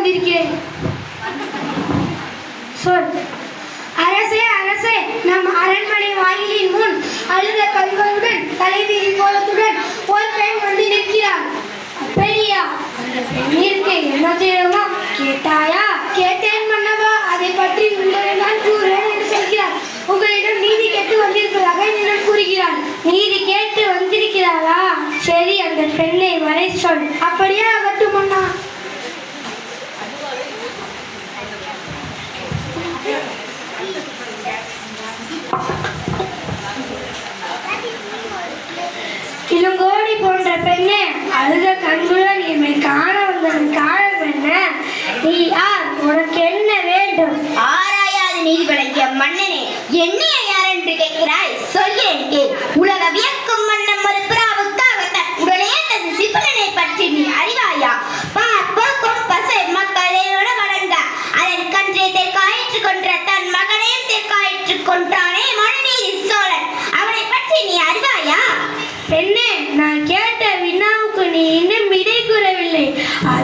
வந்திருக்கிறேன் சொல். அரசே அரசே நம் அரண்மனை வாயிலின் முன் அழுத கண்களுடன் தலைவிரி கோலத்துடன் ஒரு பெண் வந்து நிற்கிறார் பெரியா அந்த என்ன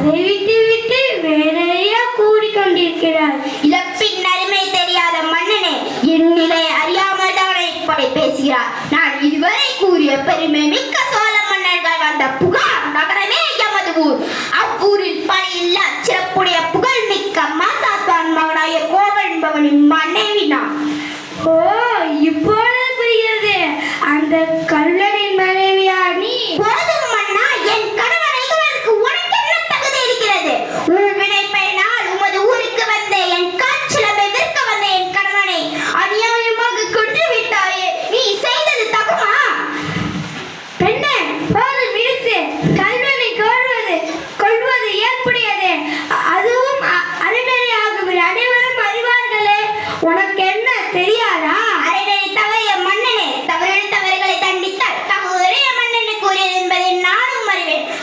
அதை விட்டு விட்டு வேறையா கூறிக்கொண்டிருக்கிறாய் இழப்பின் அருமை தெரியாத மன்னனே என் நிலை அறியாமல் தான் இப்படி பேசுகிறார். நான் இதுவரை கூறிய பெருமை மிக்க சோழ மன்னர்கள் வந்த புகார் நகரமே எமது ஊர். அவ்வூரில் பணியில்லா சிறப்புடைய புகழ் மிக்க மாசாத்தான் மகனாய கோவல் என்பவனின் மனைவி நான். ஓ இப்பொழுது புரிகிறது. அந்த கல்லனின்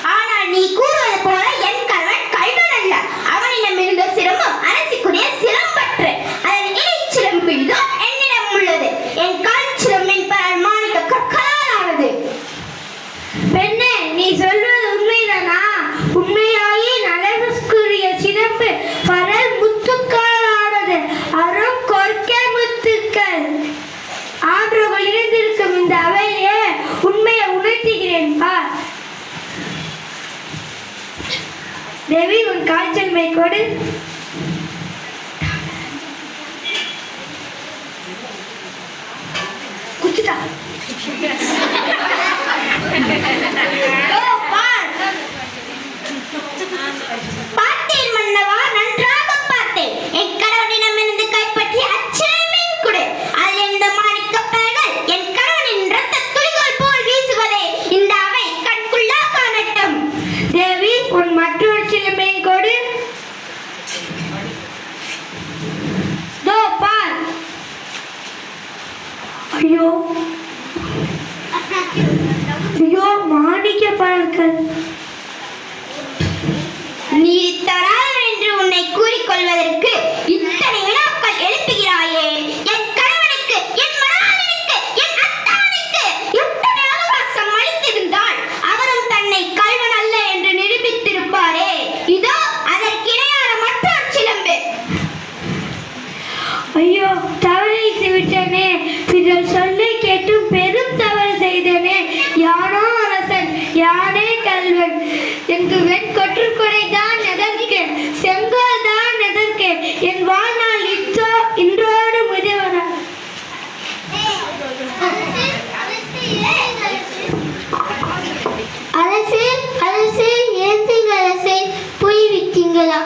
Ana, Nico. தேவி உன் காய்ச்சல் மை கொடு குச்சிட்டா ஓ, பார் ஐயோ. ஐயோ மாணிக்க பழங்கள் நீ தராதவன் என்று உன்னை கூறிக்கொள்வதற்கு இத்தனை வினாக்கள் எழுப்புகிறாயே. என் கணவனுக்கு என் மணாளனுக்கு என் அத்தானுக்கு எத்தனை அவகாசம் அளித்திருந்தால் அவரும் தன்னை கல்வன் அல்ல என்று நிரூபித்திருப்பாரே. இதோ அதற்கிணையான மற்றொரு சிலம்பு. ஐயோ பேசி விட்டனே பிறர் சொல்லி கேட்டும் பெரும் தவறு செய்தனே. யானோ அரசன் யானே கல்வன். எனக்கு வெண் கொடை தான் எதற்கு? செங்கோல் தான் எதற்கு? என் வாழ்நாள் இத்தோ இன்றோடு முடிவன அரசே அரசே ஏந்திங்க அரசே போய் விட்டீங்களா?